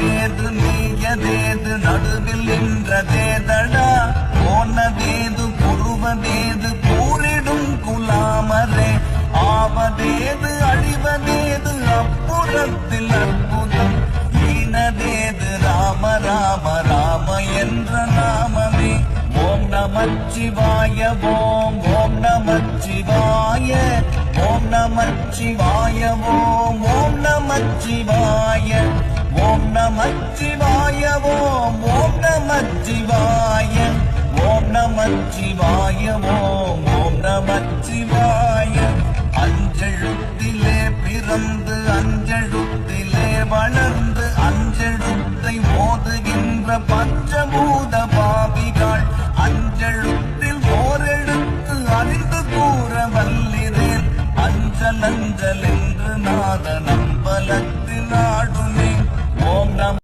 ஆவதேது நீயதேது நடுவில் நின்றதேதடா போனதேது புருவதேது கூறிடும் குலாமரே. ஆவதேது அழிவதேது அப்புறத்தில் அற்புதம். ஈனதேது ராம ராம ராம என்ற நாமமே. ஓம் நமச்சிவாய ஓம் ஓம் நமச்சிவாய. ஓம் நமச்சிவாய ஓம் ஓம் நமச்சிவாய. ஓம் ஓம் நம சிவாய. ஓம் நம சிவாய ஓம் ஓம் நம சிவாய. அஞ்செழுத்திலே பிறந்து அஞ்செழுத்திலே வளர்ந்து அஞ்செழுத்தை மோதுகின்ற பஞ்சபூத பாபிகள் அஞ்செழுத்தில் ஓரெழுத்து அறிந்து கூற வல்லிரேன். அஞ்சல் என்று நாதன